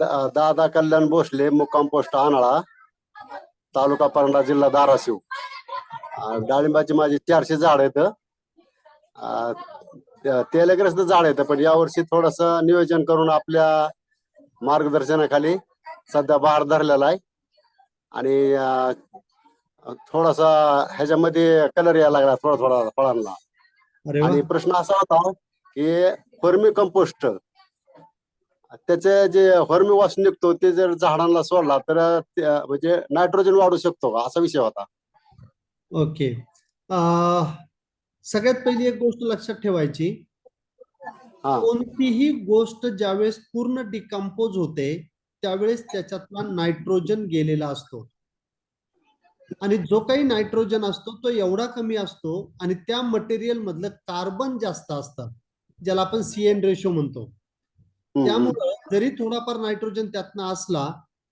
दा- दादा कल्याण भोसले मुक्काम पोस्ट आनाळा तालुका परंडा जिल्हा धाराशिव. अं, डाळिंबाची माझी चारशे झाड आहेत. अं, ते- तेलग्रस्त झाड आहेत पण यावर्षी थोडस नियोजन करून आपल्या मार्गदर्शनाखाली सध्या बहार धरलेला आहे. आणि अं, थोडासा ह्याच्यामध्ये कलर यायला लागला थोडा थोडा फळांना. अरे वा. आणि प्रश्न असा होता की फर्मी कंपोस्ट त्याचे जे फर्मी वॉश निघतो ते जर झाडांना सोडला तर म्हणजे नायट्रोजन वाढू शकतो का? असा विषय होता. ओके. सगळ्यात पहिली एक गोष्ट लक्षात ठेवायची. हा. कोणतीही गोष्ट ज्यावेळेस पूर्ण डिकम्पोज होते त्यावेळेस त्याच्यातला नायट्रोजन गेलेला असतो. आणि जो काही नायट्रोजन असतो तो एवढा कमी असतो आणि त्या मटेरियल मधलं कार्बन जास्त असतं ज्याला आपण सीएन रेशो म्हणतो. त्यामुळे जरी थोडाफार नायट्रोजन त्यातनं असला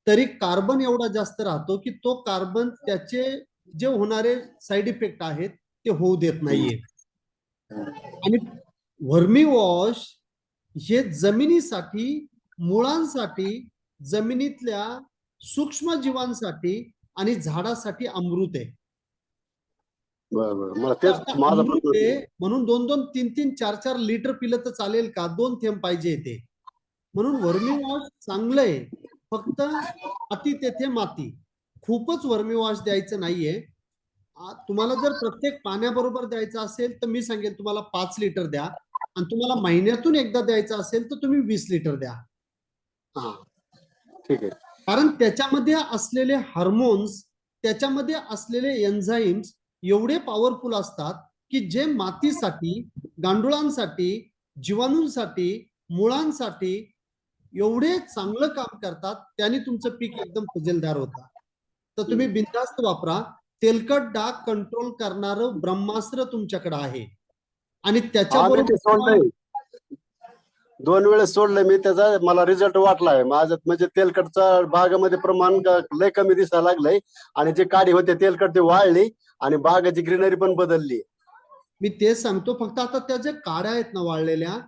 तरी कार्बन एवढा जास्त राहतो की तो कार्बन त्याचे जे होणारे साईड इफेक्ट आहेत ते होऊ देत नाहीये. आणि व्हर्मी वॉश हे जमिनीसाठी मुळांसाठी जमिनीतल्या सूक्ष्म जीवांसाठी आणि झाडासाठी अमृत आहे. म्हणून दोन दोन तीन तीन चार चार लिटर पिलं तर चालेल का? दोन थेंब पाहिजे ते. म्हणून वर्मी वॉश चांगलं आहे फक्त अति तेथे माती. खूपच वर्मी वॉश द्यायचं नाहीये. तुम्हाला जर प्रत्येक पाण्याबरोबर द्यायचं असेल तर मी सांगेल तुम्हाला पाच लिटर द्या. आणि तुम्हाला महिन्यातून एकदा द्यायचं असेल तर तुम्ही वीस लिटर द्या. हा. ठीक आहे. कारण त्याच्यामध्ये असलेले हार्मोन्स त्याच्यामध्ये असलेले एन्झाईम्स एवढे पॉवरफुल असतात की जे मातीसाठी गांडुळांसाठी जीवाणूंसाठी मुळांसाठी एवढे चांगलं काम करतात त्याने तुमचं पीक एकदम फुजेलदार होतं. तर तुम्ही बिनधास्त वापरा. तेलकट डाग कंट्रोल करणारं ब्रह्मास्त्र तुमच्याकडे आहे. आणि मी ते त्याच्याबरोबर सोडलंय. दोन वेळेस सोडलंय मी त्याचा मला रिझल्ट वाटलाय. माझ्यात म्हणजे तेलकटचा भागामध्ये प्रमाण लय कमी दिसायला लागलंय. आणि जे काडी होते तेलकट ती वाळली आणि बागाची ग्रीनरी पण बदलली. मी तेच सांगतो फक्त आता त्या ज्या काड्या आहेत ना वाळलेल्या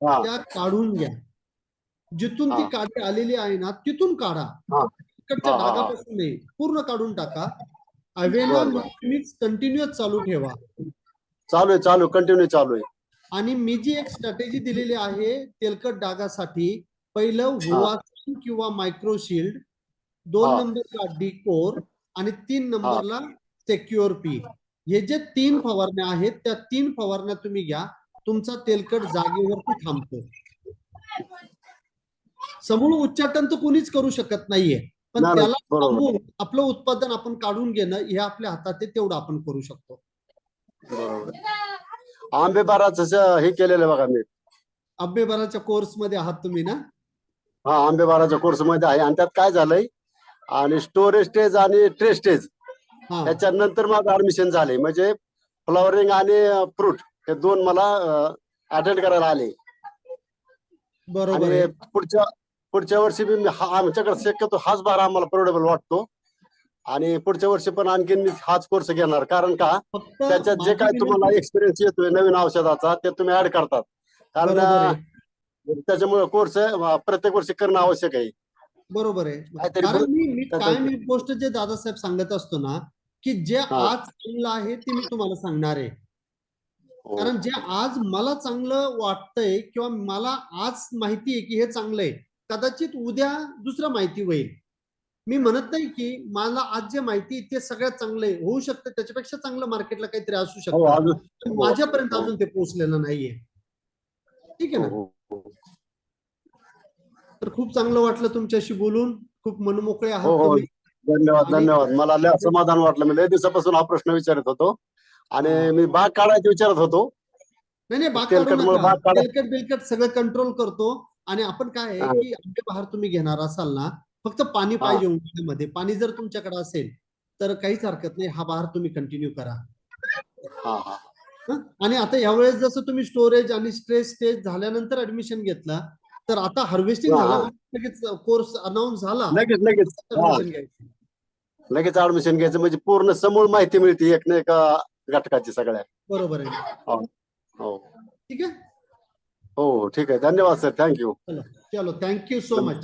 त्या काढून घ्या. जिथून ती. काढी आलेली आहे ना तिथून काढा. तिकडच्या. डागापासून नाही पूर्ण काढून टाका अवेला बरं, बरं. नेहमीच कंटिन्युअस चालू ठेवा चालू आहे चालू कंटिन्यू चालू आहे आणि मी जी एक स्ट्रॅटेजी दिलेली आहे तेलकट डागासाठी पहिलं हुवासिन किंवा मायक्रोशिल्ड दोन. नंबरला डिकोर आणि तीन नंबरला सेक्युअर पी हे जे तीन फवारण्या आहेत त्या तीन फवारण्या तुम्ही घ्या तुमचा तेलकट जागेवरती थांबतो समूळ उच्चाटन तर कुणीच करू शकत नाहीये. पण त्याला बरोबर. थांबवून आपलं उत्पादन आपण काढून घेणं हे आपल्या हातात आहे तेवढं आपण करू शकतो. बरोबर. आंबे बाराचं हे केलेलं आहे बघा मी. अभ्यभराच्या कोर्समध्ये आहात तुम्ही ना? हा आंबे बाराच्या कोर्समध्ये आहे. आणि त्यात काय झालंय? आणि स्टोरेज स्टेज आणि ट्रे स्टेज हा. त्याच्यानंतर माझं ऍडमिशन झाले म्हणजे फ्लॉवरिंग आणि फ्रूट हे दोन मला अटेंड करायला आले. बरोबर आणि आहे. पुढच्या पुढच्या वर्षी बी मी हा आमच्याकडे शक्यतो हाच बार आम्हाला परवडेबल वाटतो. आणि पुढच्या वर्षी पण आणखीन मी हाच कोर्स घेणार. कारण का? त्याच्यात जे काय तुम्हाला एक्सपिरियन्स येतोय नवीन औषधाचा ते तुम्ही ऍड करतात. कारण त्याच्यामुळे कोर्स प्रत्येक वर्षी करणं आवश्यक आहे. बरोबर आहे. काहीतरी कारण बरं- मी मी त्याच्यात- कायम एक गोष्ट जे दादासाहेब सांगत असतो ना की जे. आज चांगलं आहे ते मी तुम्हाला सांगणार आहे. हो. कारण जे आज मला चांगलं वाटतंय किंवा मला आज माहिती आहे की हे चांगलं आहे कदाचित उद्या दुसरं माहिती होईल. मी म्हणत नाही की मला आज जे माहिती ते सगळ्यात चांगलं होऊ शकतं त्याच्यापेक्षा चांगलं मार्केटला काहीतरी असू शकतं. हो, माझ्यापर्यंत. अजून ते पोहोचलेलं नाहीये. ठीक आहे ना? हो, हो. तर खूप चांगलं वाटलं तुमच्याशी बोलून. खूप मनमोकळे आहात धन्यवाद धन्यवाद. मला लय समाधान वाटलं. मी लय दिवसापासून हा प्रश्न विचारत होतो. आणि. मी बाग काढायचे विचारत होतो. नाही नाही बाग बिलकट सगळं कंट्रोल करतो. आणि आपण काय हा. आहे की आंबे बहार तुम्ही घेणार असाल ना फक्त पाणी हा. पाहिजे उन्हाळ्यामध्ये. पाणी जर तुमच्याकडे असेल तर काहीच हरकत नाही. हा बहार तुम्ही कंटिन्यू करा. हा हा. हं? आणि आता यावेळेस जसं तुम्ही स्टोरेज आणि स्ट्रेस स्टेज झाल्यानंतर ऍडमिशन घेतला तर आता हार्वेस्टिंग हा. झाला लगेच कोर्स अनाऊन्स झाला. लगेच लगेच. हा. लगेच ऍडमिशन घ्यायचं म्हणजे पूर्ण समूळ माहिती मिळते एक ना एका घटकाची सगळ्या बरोबर आहे. हो. ठीक आहे? हो ठीक आहे. धन्यवाद सर. थँक्यू चलो. चलो थँक्यू सो मच.